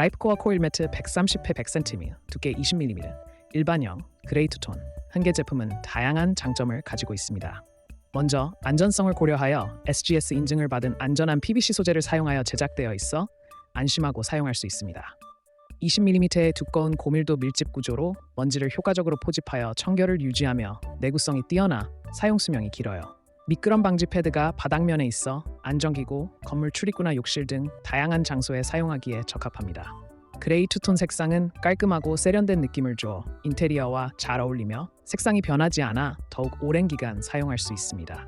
라이프코어 코일 매트 130회 100cm, 두께 20mm, 일반형, 그레이 투톤 한 개 제품은 다양한 장점을 가지고 있습니다. 먼저 안전성을 고려하여 SGS 인증을 받은 안전한 PVC 소재를 사용하여 제작되어 있어 안심하고 사용할 수 있습니다. 20mm의 두꺼운 고밀도 밀집 구조로 먼지를 효과적으로 포집하여 청결을 유지하며 내구성이 뛰어나 사용 수명이 길어요. 미끄럼 방지 패드가 바닥면에 있어 안전기구, 건물 출입구나 욕실 등 다양한 장소에 사용하기에 적합합니다. 그레이 투톤 색상은 깔끔하고 세련된 느낌을 주어 인테리어와 잘 어울리며 색상이 변하지 않아 더욱 오랜 기간 사용할 수 있습니다.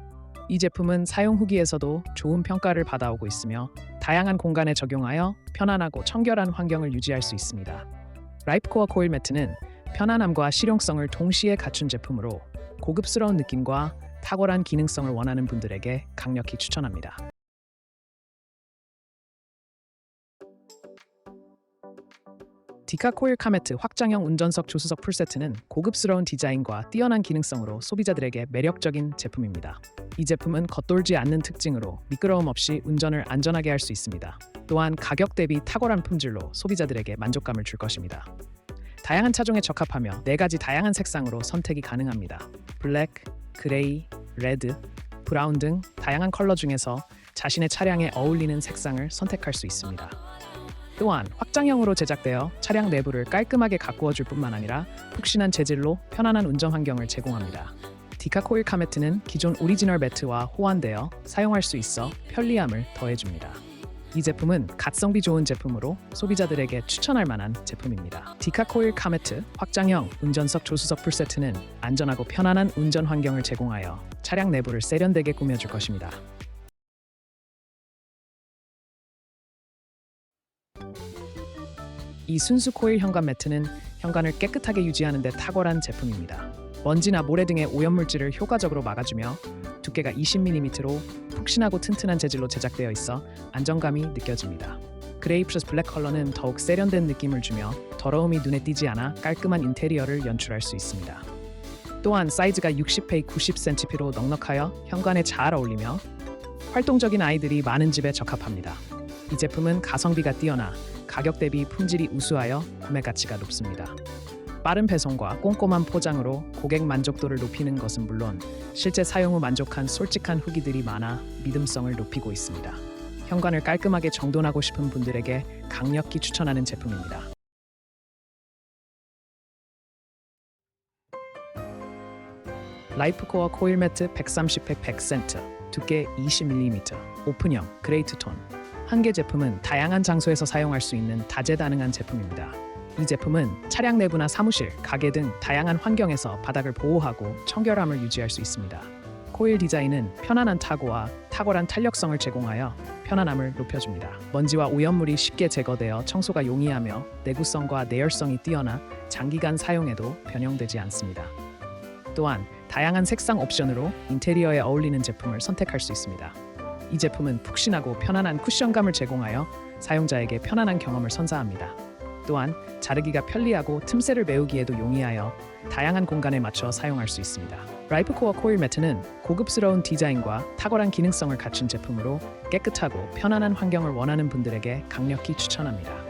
이 제품은 사용 후기에서도 좋은 평가를 받아오고 있으며 다양한 공간에 적용하여 편안하고 청결한 환경을 유지할 수 있습니다. 라이프코어 코일 매트는 편안함과 실용성을 동시에 갖춘 제품으로 고급스러운 느낌과 탁월한 기능성을 원하는 분들에게 강력히 추천합니다. 디카 코일 카메트 확장형 운전석 조수석 풀세트는 고급스러운 디자인과 뛰어난 기능성으로 소비자들에게 매력적인 제품입니다. 이 제품은 겉돌지 않는 특징으로 미끄러움 없이 운전을 안전하게 할 수 있습니다. 또한 가격 대비 탁월한 품질로 소비자들에게 만족감을 줄 것입니다. 다양한 차종에 적합하며 네 가지 다양한 색상으로 선택이 가능합니다. 블랙, 그레이, 레드, 브라운 등 다양한 컬러 중에서 자신의 차량에 어울리는 색상을 선택할 수 있습니다. 또한 확장형으로 제작되어 차량 내부를 깔끔하게 가꾸어 줄 뿐만 아니라 푹신한 재질로 편안한 운전 환경을 제공합니다. 디카 코일 카메트는 기존 오리지널 매트와 호환되어 사용할 수 있어 편리함을 더해줍니다. 이 제품은 가성비 좋은 제품으로 소비자들에게 추천할 만한 제품입니다. 디카코일 카메트 확장형 운전석 조수석 풀세트는 안전하고 편안한 운전 환경을 제공하여 차량 내부를 세련되게 꾸며줄 것입니다. 이 순수 코일 현관 매트는 현관을 깨끗하게 유지하는 데 탁월한 제품입니다. 먼지나 모래 등의 오염물질을 효과적으로 막아주며 두께가 20mm로 푹신하고 튼튼한 재질로 제작되어 있어 안정감이 느껴집니다. 그레이 플러스 블랙 컬러는 더욱 세련된 느낌을 주며 더러움이 눈에 띄지 않아 깔끔한 인테리어를 연출할 수 있습니다. 또한 사이즈가 60페이 90cm로 넉넉하여 현관에 잘 어울리며 활동적인 아이들이 많은 집에 적합합니다. 이 제품은 가성비가 뛰어나 가격 대비 품질이 우수하여 구매 가치가 높습니다. 빠른 배송과 꼼꼼한 포장으로 고객 만족도를 높이는 것은 물론 실제 사용 후 만족한 솔직한 후기들이 많아 믿음성을 높이고 있습니다. 현관을 깔끔하게 정돈하고 싶은 분들에게 강력히 추천하는 제품입니다. 라이프코어 코일 매트 130팩 100센트, 두께 20mm, 오픈형 그레이트 톤. 한 개 제품은 다양한 장소에서 사용할 수 있는 다재다능한 제품입니다. 이 제품은 차량 내부나 사무실, 가게 등 다양한 환경에서 바닥을 보호하고 청결함을 유지할 수 있습니다. 코일 디자인은 편안한 타고와 탁월한 탄력성을 제공하여 편안함을 높여줍니다. 먼지와 오염물이 쉽게 제거되어 청소가 용이하며 내구성과 내열성이 뛰어나 장기간 사용해도 변형되지 않습니다. 또한 다양한 색상 옵션으로 인테리어에 어울리는 제품을 선택할 수 있습니다. 이 제품은 푹신하고 편안한 쿠션감을 제공하여 사용자에게 편안한 경험을 선사합니다. 또한 자르기가 편리하고 틈새를 메우기에도 용이하여 다양한 공간에 맞춰 사용할 수 있습니다. 라이프코어 코일 매트는 고급스러운 디자인과 탁월한 기능성을 갖춘 제품으로 깨끗하고 편안한 환경을 원하는 분들에게 강력히 추천합니다.